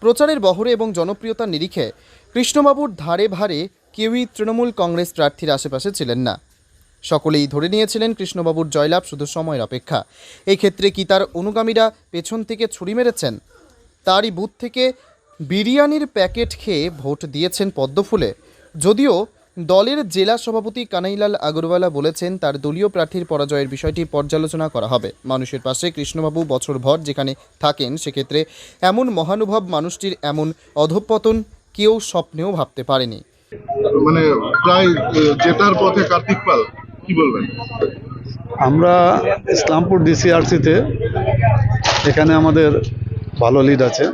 প্রচারের বহরে এবং জনপ্রিয়তার নিরিখে কৃষ্ণবাবুর ধারে ভারে কেউই তৃণমূল কংগ্রেস প্রার্থীর আশেপাশে ছিলেন না। সকলেই ধরে নিয়েছিলেন কৃষ্ণবাবুর জয়লাভ শুধু সময়ের অপেক্ষা। এই ক্ষেত্রে কি তার অনুগামীরা পেছন থেকে ছুরি মেরেছেন? তারই বুথ থেকে বিরিয়ানির প্যাকেট খেয়ে ভোট দিয়েছেন পদ্মফুলে। যদিও দলের জেলা সভাপতি কানাইলাল আগরওয়ালা বলেছেন তার দলীয় প্রার্থীর পরাজয়ের বিষয়টি পর্যালোচনা করা হবে। মানুষের পাশে কৃষ্ণবাবু বছরভর যেখানে থাকেন সেক্ষেত্রে এমন মহানুভব মানুষটির এমন অধঃপতন কেউ স্বপ্নেও ভাবতে পারেনি। মানে প্রায় জেতার পথে কার্তিক পাল কি বলবেন? আমরা ইসলামপুর ডিসিআরসিতে এখানে আমাদের ভালো লিড আছে।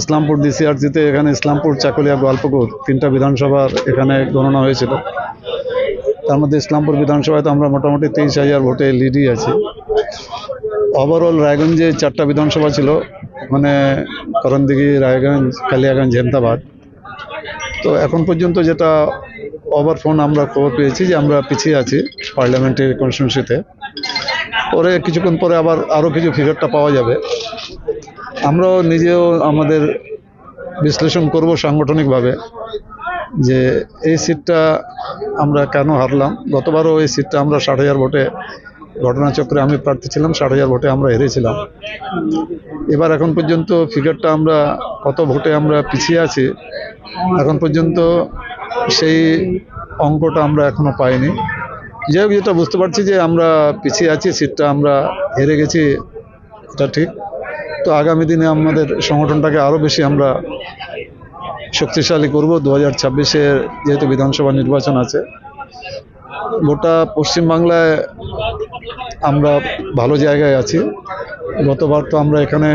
ইসলামপুর ডিসিআরসিতে এখানে ইসলামপুর চাকুলিয়া গোয়ালপুকুর, তিনটা বিধানসভার এখানে গণনা হয়েছিল। তার মধ্যে ইসলামপুর বিধানসভায় তো আমরা মোটামুটি তেইশ হাজার ভোটে লিডই আছি। ওভারঅল রায়গঞ্জে চারটা বিধানসভা ছিল মানে করণদিঘি, রায়গঞ্জ, কালিয়াগঞ্জ, হেমতাবাদ। তো এখন পর্যন্ত যেটা ওভার ফোন আমরা খবর পেয়েছি যে আমরা পিছিয়ে আছি পার্লামেন্টের কনস্টিটিউন্সিতে পরে কিছুক্ষণ পরে আবার আরও কিছু ফিগারটা পাওয়া যাবে। আমরাও নিজেও আমাদের বিশ্লেষণ করব সাংগঠনিকভাবে যে এই সিটটা আমরা কেন হারলাম। গতবারও এই সিটটা আমরা ষাট হাজার ভোটে ঘটনাচক্রে আমি প্রার্থী ছিলাম, ষাট হাজার ভোটে আমরা হেরেছিলাম। এবার এখন পর্যন্ত ফিগারটা আমরা কত ভোটে আমরা পিছিয়ে আছি, এখন পর্যন্ত সেই অঙ্কটা আমরা এখনও পাইনি। যাই হোক, যেটা বুঝতে পারছি যে আমরা পিছিয়ে আছি, সিটটা আমরা হেরে গেছি, এটা ঠিক। তো আগামী দিনে আমাদের সংগঠনটাকে আরও বেশি আমরা শক্তিশালী করব। দু হাজার ছাব্বিশে যেহেতু বিধানসভা নির্বাচন আছে, গোটা পশ্চিমবাংলায় আমরা ভালো জায়গায় আছি। গতবার তো আমরা এখানে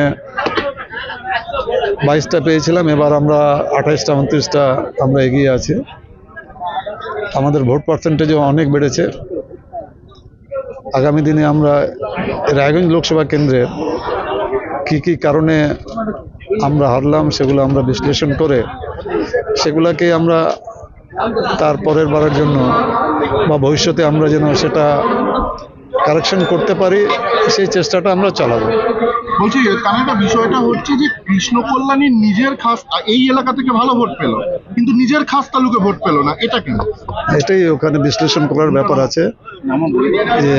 বাইশটা পেয়েছিলাম, এবার আমরা আঠাইশটা, উনত্রিশটা আমরা এগিয়ে আছি। আমাদের ভোট পার্সেন্টেজও অনেক বেড়েছে। আগামী দিনে আমরা রায়গঞ্জ লোকসভা কেন্দ্রের কি কি কারণে আমরা হারলাম সেগুলো আমরা বিশ্লেষণ করে সেগুলাকে আমরা তার পরের বারের জন্য বা ভবিষ্যতে আমরা যেন সেটা কারেকশন করতে পারি সেই চেষ্টাটা আমরা চালাবো। বলছি কানাডা বিষয়টা হচ্ছে যে কৃষ্ণ কল্যাণী নিজের খাস এই এলাকা থেকে ভালো ভোট পেল কিন্তু নিজের খাস তালুকে ভোট পেল না এটা কেন এটাই ওখানে বিশ্লেষণ করার ব্যাপার আছে। যে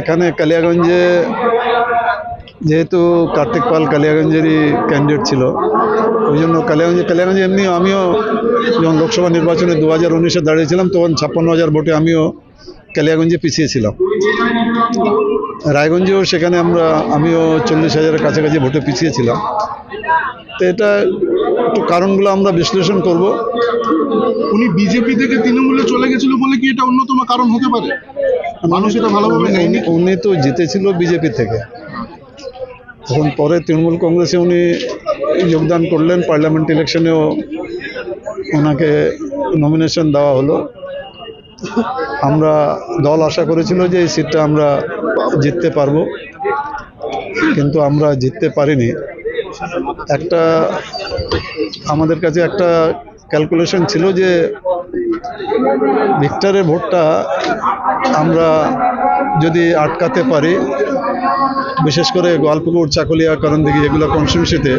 এখানে কালিয়াগঞ্জে যেহেতু কার্তিক পাল কালিয়াগঞ্জেরই ক্যান্ডিডেট ছিল ওই জন্য কালিয়াগঞ্জে কালিয়াগঞ্জে এমনি আমিও যখন লোকসভা নির্বাচনে দু হাজার উনিশে দাঁড়িয়েছিলাম তখন ছাপ্পান্ন হাজার ভোটে আমিও কালিয়াগঞ্জে পিছিয়েছিলাম রায়গঞ্জেও সেখানে আমরা আমিও চল্লিশ হাজারের কাছাকাছি ভোটে পিছিয়েছিলাম তো এটা একটু কারণগুলো আমরা বিশ্লেষণ করব। উনি বিজেপি থেকে তৃণমূলে চলে গেছিল বলে কি এটা অন্যতম কারণ হতে পারে? মানুষ এটা ভালোভাবে নেয়নি? উনি- উনি তো জিতেছিল বিজেপি থেকে। তখন পরে তৃণমূল কংগ্রেসে উনি যোগদান করলেন, পার্লামেন্ট ইলেকশনেও ওনাকে নমিনেশন দেওয়া হলো। আমরা দল আশা করেছিল যে এই সিটটা আমরা জিততে পারব, কিন্তু আমরা জিততে পারিনি। একটা, আমাদের কাছে একটা ক্যালকুলেশন ছিল যে ভিক্টরের ভোটটা আমরা যদি আটকাতে পারি বিশেষ করে গোয়ালপুকুর চাকুলিয়া করণদিঘি এগুলো কনস্টিটিউন্সিতে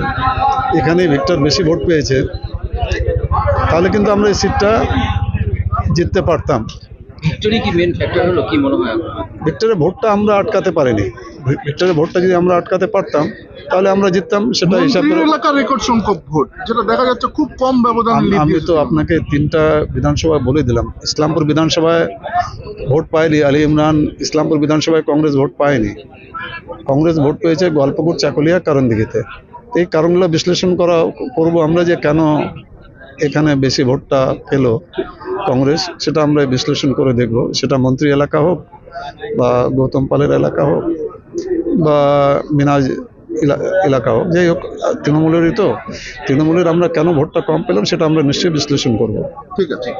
এখানে ভিক্টর বেশি ভোট পেয়েছে। তাহলে কিন্তু আমরা এই সিটটা জিততে পারতাম। ভিক্টরি কি মেন ফ্যাক্টর হলো কি মনে হয় ভিক্টরের ভোটটা আমরা আটকাতে পারিনি। ভি- ভোটটা যদি আমরা আটকাতে পারতাম তাহলে আমরা জিততাম সেটা হিসাব করে এলাকার রেকর্ড সংখ্যক ভোট যেটা দেখা যাচ্ছে খুব কম ব্যবধান আম- আমি তো আপনাকে তিনটা বিধানসভা বলে দিলাম। ইসলামপুর বিধানসভায় ভোট পায়নি আলী ইমরান ইসলামপুর বিধানসভায় কংগ্রেস ভোট পায়নি। কংগ্রেস ভোট পেয়েছে গল্পপুর চাকুলিয়া কারণ কারণদিঘিতে এই কারণগুলো বিশ্লেষণ করা করব আমরা যে কেন এখানে বেশি ভোটটা পেল কংগ্রেস সেটা আমরা বিশ্লেষণ করে দেখব। সেটা মন্ত্রী এলাকা হোক বা গৌতম পালের এলাকা হোক বা মিনাজ এলা- এলাকা হোক যাই হোক তৃণমূলেরই তো। তৃণমূলের আমরা কেন ভোটটা কম পেলাম সেটা আমরা নিশ্চয়ই বিশ্লেষণ করব। ঠিক আছে।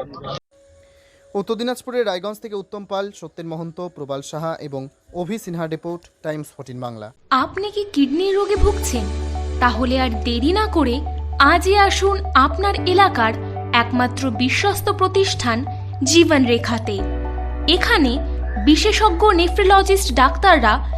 উত্তর দিনাজপুরের রায়গঞ্জ থেকে উত্তম পাল সত্যেন মহন্ত প্রবাল সাহা এবং Abhi Sinha report Times fourteen Bangla. আপনি কি কিডনির রোগে ভুগছেন? তাহলে আর দেরি না করে আজই আসুন আপনার এলাকার একমাত্র বিশ্বস্ত প্রতিষ্ঠান জীবন রেখাতে এখানে বিশেষজ্ঞ নেফ্রোলজিস্ট ডাক্তাররা